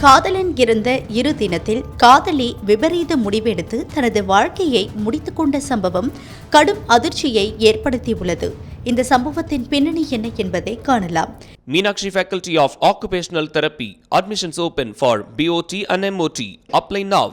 காதலன் இருந்த இரு தினத்தில் காதலி விபரீத முடிவெடுத்து தனது வாழ்க்கையை முடித்துக்கொண்ட சம்பவம் கடும் அதிர்ச்சியை ஏற்படுத்தியுள்ளது. இந்த சம்பவத்தின் பின்னணி என்ன என்பதை காணலாம். Meenakshi faculty of occupational therapy admissions open for BOT and MOT apply now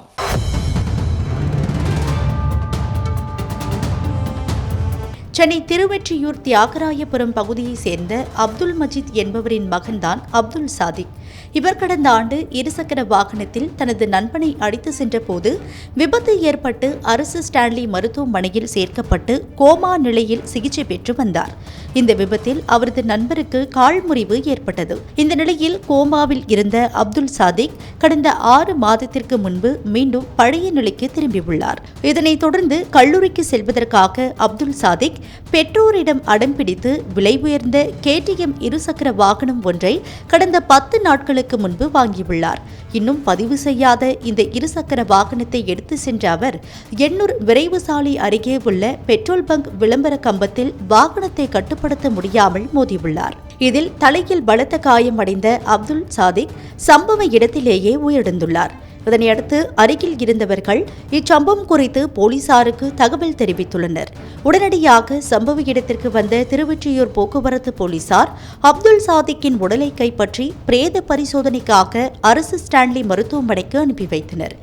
Chennai Thiruvottiyur Thiyagarayapuram பகுதியைச் சேர்ந்த அப்துல் மஜீத் என்பவரின் மகன்தான் அப்துல் சாதிக் இவர் கடந்த ஆண்டு இருசக்கர வாகனத்தில் தனது நண்பனை அடித்து சென்றபோது விபத்து ஏற்பட்டு அரசு ஸ்டான்லி மருத்துவமனையில் சேர்க்கப்பட்டு கோமா நிலையில் சிகிச்சை பெற்று வந்தார். இந்த விபத்தில் அவரது நண்பருக்கு கால் முறிவு ஏற்பட்டது. இந்த நிலையில் கோமாவில் இருந்த அப்துல் சாதிக் கடந்த ஆறு மாதத்திற்கு முன்பு மீண்டும் பழைய நிலைக்கு திரும்பியுள்ளார். இதனைத் தொடர்ந்து கல்லூரிக்கு செல்வதற்காக அப்துல் சாதிக் பெற்றோரிடம் அடம்பிடித்து விலை உயர்ந்த கேடிஎம் இருசக்கர வாகனம் ஒன்றை கடந்த பத்து நாட்களுக்கு முன்பு வாங்கியுள்ளார். இன்னும் பதிவு செய்யாத இந்த இருசக்கர வாகனத்தை எடுத்து சென்ற அவர் எண்ணூர் விரைவு சாலை அருகே உள்ள பெட்ரோல் பங்க் விளம்பர கம்பத்தில் வாகனத்தை கட்டுப்படுத்த முடியாமல் மோதியுள்ளார். இதில் தலையில் பலத்த காயமடைந்த அப்துல் சாதிக் சம்பவ இடத்திலேயே உயிரிழந்துள்ளார். இதனையடுத்து அருகில் இருந்தவர்கள் இச்சம்பவம் குறித்து போலீசாருக்கு தகவல் தெரிவித்துள்ளனர். உடனடியாக சம்பவ இடத்திற்கு வந்த திருவொற்றியூர் போக்குவரத்து போலீசார் அப்துல் சாதிக்கின் உடலை கைப்பற்றி பிரேத பரிசோதனைக்காக அரசு ஸ்டான்லி மருத்துவமனைக்கு அனுப்பி வைத்தனர்.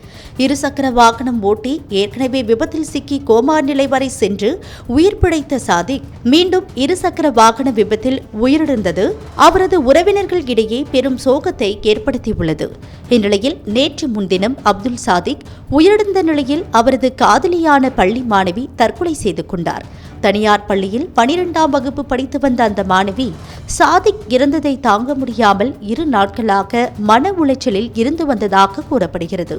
இருசக்கர வாகனம் ஓட்டி ஏற்கனவே விபத்தில் சிக்கி கோமா நிலை வரை சென்று உயிர் பிழைத்த சாதிக் மீண்டும் இருசக்கர வாகன விபத்தில் உயிரிழந்தது. அவரது உறவினர்கள் இடையே பெரும் சோகத்தை ஏற்படுத்தியுள்ளது. இந்நிலையில் நேற்று முன்தினம் அப்துல் சாதிக் உயிரிழந்த நிலையில் அவரது காதலியான பள்ளி மாணவி தற்கொலை செய்து கொண்டார். தனியார் பள்ளியில் பனிரெண்டாம் வகுப்பு படித்து வந்த அந்த மாணவி சாதிக் இறந்ததை தாங்க முடியாமல் இரு நாட்களாக மன உளைச்சலில் இருந்து வந்ததாக கூறப்படுகிறது.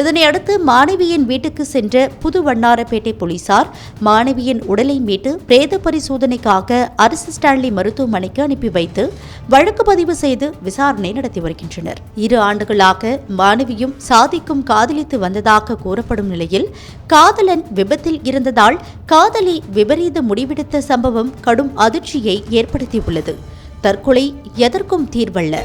இதனையடுத்து மாணவியின் வீட்டுக்கு சென்ற புது வண்ணாரப்பேட்டை போலீசார் மாணவியின் உடலை மீட்டு பிரேத பரிசோதனைக்காக அரசு ஸ்டான்லி மருத்துவமனைக்கு அனுப்பி வைத்து வழக்கு பதிவு செய்து விசாரணை நடத்தி வருகின்றனர். இரு ஆண்டுகளாக மாணவியும் சாதிக்கும் காதலித்து வந்ததாக கூறப்படும் நிலையில் காதலன் விபத்தில் இருந்ததால் காதலி விபரீத முடிவெடுத்த சம்பவம் கடும் அதிர்ச்சியை ஏற்படுத்தியுள்ளது. தற்கொலை எதற்கும் தீர்வல்ல.